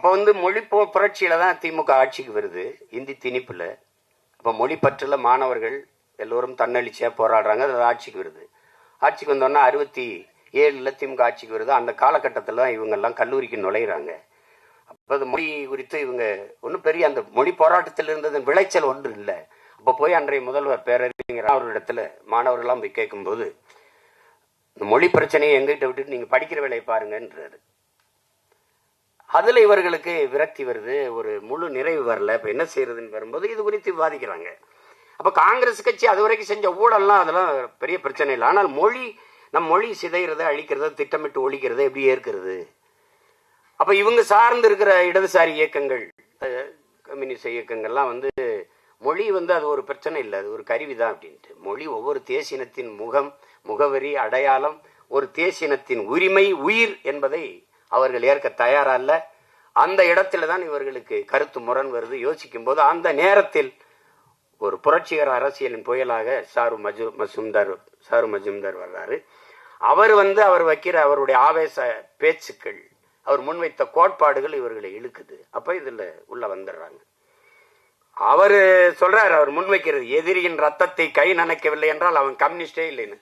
அப்போ வந்து மொழி புரட்சியில் புரட்சியில தான் திமுக ஆட்சிக்கு வருது. இந்தி திணிப்பில். அப்போ மொழி பற்றில் மாணவர்கள் எல்லோரும் தன்னளிச்சியாக போராடுறாங்க. அது ஆட்சிக்கு வருது. ஆட்சிக்கு வந்தோன்னா அறுபத்தி ஏழில் திமுக ஆட்சிக்கு வருது. அந்த காலகட்டத்தில் தான் இவங்கெல்லாம் கல்லூரிக்கு நுழையிறாங்க. அப்போ அது மொழி குறித்து இவங்க ஒன்றும் பெரிய அந்த மொழி போராட்டத்தில் இருந்தது விளைச்சல் ஒன்று இல்லை. அப்போ போய் அன்றைய முதல்வர் பேரறிஞர் அவரிடத்துல மாணவர்கள்லாம் போய் கேட்கும்போது இந்த மொழி பிரச்சனையை எங்கிட்ட விட்டுட்டு நீங்கள் படிக்கிற வேலையை பாருங்கன்றாரு. அதில் இவர்களுக்கு விரக்தி வருது ஒரு முழு நிறைவு வரல. இப்போ என்ன செய்யறதுன்னு வரும்போது இது குறித்து விவாதிக்கிறாங்க. அப்போ காங்கிரஸ் கட்சி அது வரைக்கும் செஞ்ச ஊழல்லாம் அதெல்லாம் பெரிய பிரச்சனை இல்லை. ஆனால் மொழி நம் மொழி சிதைகிறத அழிக்கிறத திட்டமிட்டு ஒழிக்கிறத எப்படி ஏற்கிறது? அப்போ இவங்க சார்ந்து இருக்கிற இடதுசாரி இயக்கங்கள் கம்யூனிஸ்ட் இயக்கங்கள்லாம் வந்து மொழி வந்து அது ஒரு பிரச்சனை இல்லை. அது ஒரு கருவி தான் அப்படின்ட்டு. மொழி ஒவ்வொரு தேசினத்தின் முகம் முகவரி அடையாளம் ஒரு தேசினத்தின் உரிமை உயிர் என்பதை அவர்கள் ஏற்க தயாரா இல்ல அந்த இடத்துல தான் இவர்களுக்கு கருத்து முரண் வருது யோசிக்கும் போது அந்த நேரத்தில் ஒரு புரட்சிகர அரசியலின் புயலாக சாரு மஜு மசும்தார் சாரு மஜும்தார் வர்றாரு. அவர் வந்து அவர் வைக்கிற அவருடைய ஆவேச பேச்சுக்கள் அவர் முன்வைத்த கோட்பாடுகள் இவர்களை இழுக்குது. அப்ப இதுல உள்ள வந்துடுறாங்க. அவர் சொல்றாரு அவர் முன்வைக்கிறது எதிரியின் ரத்தத்தை கை நனைக்கவில்லை என்றால் அவன் கம்யூனிஸ்டே இல்லைன்னு.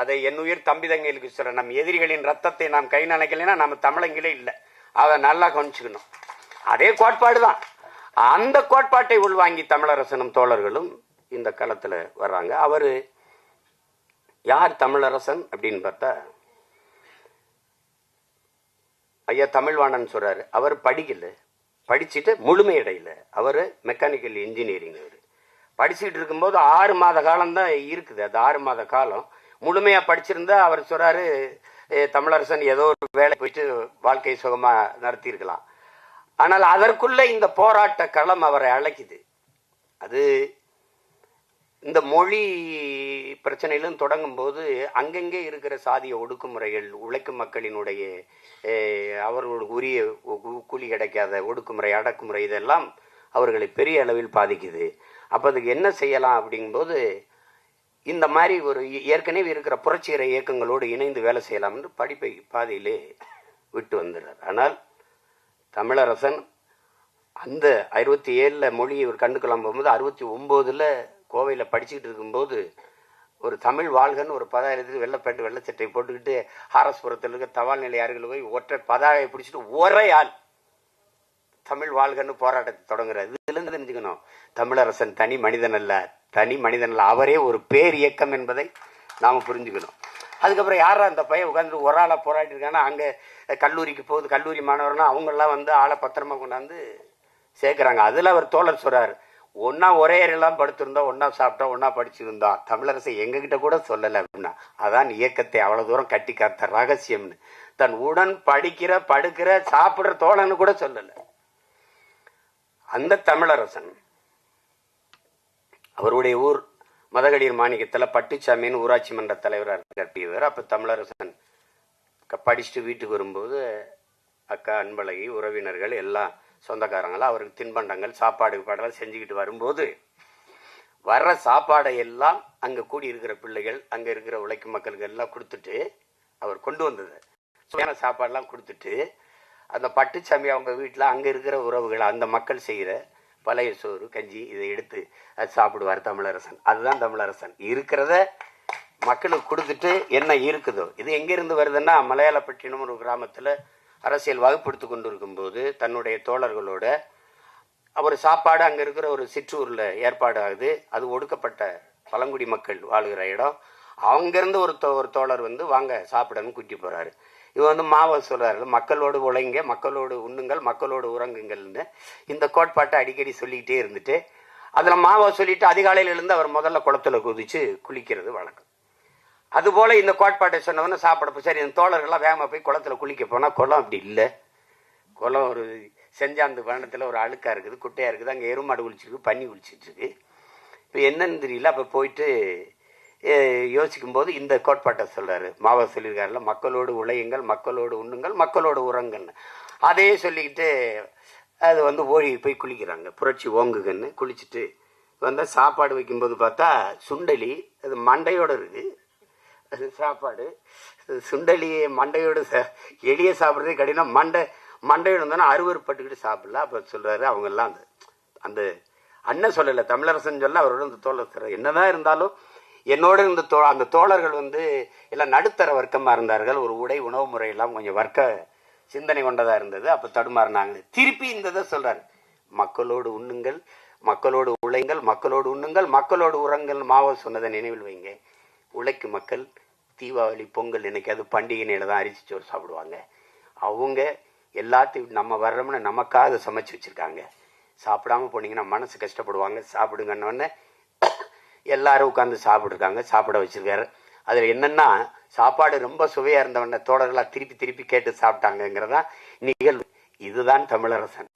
அதை என் உயிர் தம்பி தங்கைகளுக்கு நம்ம நம் எதிரிகளின் ரத்தத்தை நாம் கை நனைக்கலைன்னா நம்ம தமிழங்களே இல்லை. அதை நல்லா கவனிச்சுக்கணும். அதே கோட்பாடு தான் அந்த கோட்பாட்டை உள்வாங்கி தமிழரசனும் தோழர்களும் இந்த களத்துல வர்றாங்க. அவரு யார் தமிழரசன் அப்படின்னு பார்த்தா ஐயா தமிழ்வாணன் சொல்றாரு. அவர் படிக்கல. படிச்சுட்டு முழுமையடையில. அவர் மெக்கானிக்கல் இன்ஜினியரிங் அவர் படிச்சுட்டு இருக்கும்போது ஆறு மாத காலம் தான் இருக்குது. அது ஆறு மாத காலம். முழுமையா படிச்சிருந்தா அவர் சொல்றாரு தமிழரசன் ஏதோ ஒரு வேலை போயிட்டு வாழ்க்கை சுகமா நடத்தியிருக்கலாம். ஆனால் அதற்குள்ள இந்த போராட்ட களம் அவரை அழைக்குது. அது இந்த மொழி பிரச்சனையிலும் தொடங்கும் போது அங்கங்கே இருக்கிற சாதிய ஒடுக்குமுறைகள் உழைக்கும் மக்களினுடைய அஹ், அவர்களுக்கு உரிய கூலி கிடைக்காத ஒடுக்குமுறை அடக்குமுறை இதெல்லாம் அவர்களை பெரிய அளவில் பாதிக்குது. அப்போ அதுக்கு என்ன செய்யலாம் அப்படிங்கும்போது இந்த மாதிரி ஒரு ஏற்கனவே இருக்கிற புரட்சிகர இயக்கங்களோடு இணைந்து வேலை செய்யலாம் என்று படிப்பை பாதையிலே விட்டு வந்துடுறார். ஆனால் தமிழரசன் அந்த அறுபத்தி ஏழில் மொழியை இவர் கண்டுக்கலாம் போகும்போது அறுபத்தி ஒம்போதில் கோவையில் படிச்சுக்கிட்டு இருக்கும்போது ஒரு தமிழ் வாழ்கன்னு ஒரு பதாயிரத்துக்கு வெள்ளப்பேண்டு வெள்ளச்சட்டை போட்டுக்கிட்டு ஹாரஸ்புரத்தில் இருக்க தபால் நிலையார்கள் போய் ஒற்றை பதாகையை பிடிச்சிட்டு ஒரே ஆள் தமிழ் வாழ்கன்னு போராட்டத்தை தொடங்குறாரு. இதுலேருந்து தெரிஞ்சுக்கணும்? தமிழரசன் தனி மனிதன் அல்ல. தனி மனிதன் அவரே ஒரு பேர் இயக்கம் என்பதை நாம் புரிஞ்சுக்கணும். அதுக்கப்புறம் யாரா அந்த பையன் உட்காந்து ஒரு ஆளாக போராடி இருக்காங்கன்னா அங்கே கல்லூரிக்கு போகுது கல்லூரி மாணவர்னா அவங்கெல்லாம் வந்து ஆளை பத்திரமா கொண்டாந்து சேர்க்குறாங்க. அதில் அவர் தோழர் சொல்கிறார் ஒன்றா ஒரே எல்லாம் படுத்திருந்தோம் ஒன்றா சாப்பிட்டோம் ஒன்றா படிச்சிருந்தோம். தமிழரசை எங்ககிட்ட கூட சொல்லலை அப்படின்னா அதான் இயக்கத்தை அவ்வளோ தூரம் கட்டி காத்த ரகசியம்னு. தன் உடன் படிக்கிற படுக்கிற சாப்பிட்ற தோழன்னு கூட சொல்லலை. அந்த தமிழரசன் அவருடைய ஊர் மதகடியர் மாணிக்கத்தில் பட்டுச்சாமின்னு ஊராட்சி மன்ற தலைவராக கட்டியவர் அப்போ தமிழரசன் படிச்சுட்டு வீட்டுக்கு வரும்போது அக்கா அன்பழகி உறவினர்கள் எல்லாம் சொந்தக்காரங்களாம் அவருக்கு தின்பண்டங்கள் சாப்பாடு பாடலாம் செஞ்சுக்கிட்டு வரும்போது வர்ற சாப்பாடை எல்லாம் அங்கே கூடி இருக்கிற பிள்ளைகள் அங்கே இருக்கிற உழைக்கும் மக்களுக்கு எல்லாம் கொடுத்துட்டு அவர் கொண்டு வந்தது. சுவையான சாப்பாடெல்லாம் கொடுத்துட்டு அந்த பட்டுச்சாமி அவங்க வீட்டில் அங்கே இருக்கிற உறவுகள் அந்த மக்கள் செய்கிற பழைய சோறு கஞ்சி இதை எடுத்து அது சாப்பிடுவார் தமிழரசன். அதுதான் தமிழரசன். இருக்கிறத மக்களுக்கு கொடுத்துட்டு என்ன இருக்குதோ இது எங்கிருந்து வருதுன்னா மலையாளப்பட்டினம் ஒரு கிராமத்துல அரசியல் வகுப்படுத்தி கொண்டு இருக்கும்போது தன்னுடைய தோழர்களோட அவர் சாப்பாடு அங்க இருக்கிற ஒரு சிற்றூரில் ஏற்பாடு ஆகுது அது ஒடுக்கப்பட்ட பழங்குடி மக்கள் வாழுகிற இடம். அங்கிருந்து ஒரு தோ- ஒரு தோழர் வந்து வாங்க சாப்பிடன்னு கூட்டி போறாரு. இவன் வந்து மாவை சொல்கிறாரு மக்களோடு உழைங்க மக்களோடு உண்ணுங்கள் மக்களோடு உறங்குங்கள்னு இந்த கோட்பாட்டை அடிக்கடி சொல்லிக்கிட்டே இருந்துட்டு அதில் மாவை சொல்லிட்டு அதிகாலையில இருந்து அவர் முதல்ல குளத்துல குதிச்சு குளிக்கிறது வழக்கம். அதுபோல் இந்த கோட்பாட்டை சொன்னவன சாப்பிடப்போ சரி இந்த தோழர்கள்லாம் வேகமாக போய் குளத்துல குளிக்க போனால் குளம் அப்படி இல்லை. குளம் ஒரு செஞ்சாந்து வனத்துல ஒரு அழுக்காக இருக்குது குட்டையாக இருக்குது அங்கே எருமாடு குளிச்சிருக்கு பன்னி குளிச்சிட்ருக்கு இப்போ என்னன்னு தெரியல அப்போ போயிட்டு யோசிக்கும்போது இந்த கோட்பாட்டை சொல்கிறார் மாவா சொல்லியிருக்காருல மக்களோடு உழையுங்கள் மக்களோடு உண்ணுங்கள் மக்களோடு உறங்குன்னு அதையே சொல்லிக்கிட்டு அது வந்து ஓழி போய் குளிக்கிறாங்க. புரட்சி ஓங்குகன்னு குளிச்சுட்டு வந்தால் சாப்பாடு வைக்கும்போது பார்த்தா சுண்டலி அது மண்டையோட இருக்குது அது சாப்பாடு. சுண்டலி மண்டையோடு ச- எளிய சாப்பிட்றதே கடினம். மண்டை மண்டையோடு இருந்தோன்னா அறுவறுப்பட்டுக்கிட்டு சாப்பிடல அப்போ சொல்கிறாரு அவங்கெல்லாம் அந்த அந்த அண்ணன் சொல்லலை தமிழரசன் சொல்ல அவரோட அந்த தோழர் என்னதான் இருந்தாலும் என்னோட இருந்த தோ அந்த தோழர்கள் வந்து எல்லாம் நடுத்தர வர்க்கமாக இருந்தார்கள். ஒரு உடை உணவு முறையெல்லாம் கொஞ்சம் வர்க்க சிந்தனை கொண்டதாக இருந்தது. அப்போ தடுமாறினாங்க. திருப்பி இந்த இதை சொல்கிறார் மக்களோடு உண்ணுங்கள் மக்களோடு உழைங்கள் மக்களோடு உண்ணுங்கள் மக்களோடு உரங்கள் மாவோ சொன்னதை நினைவில் வைங்க. உழைக்கு மக்கள் தீபாவளி பொங்கல் இன்னைக்கு அது பண்டிகை நேரம் தான் அரிசி சோறு சாப்பிடுவாங்க. அவங்க எல்லாத்தையும் நம்ம வர்றோம்னு நமக்காக சமைச்சு வச்சுருக்காங்க. சாப்பிடாம போனீங்கன்னா மனசு கஷ்டப்படுவாங்க. சாப்பிடுங்கன்னொடனே எல்லாரும் உட்காந்து சாப்பிட்ருக்காங்க சாப்பிட வச்சிருக்காரு. அதில் என்னன்னா சாப்பாடு ரொம்ப சுவையாக இருந்தவன தோழர்களாக திருப்பி திருப்பி கேட்டு சாப்பிட்டாங்கங்கிறதான் நிகழ்வு. இதுதான் தமிழரசன்.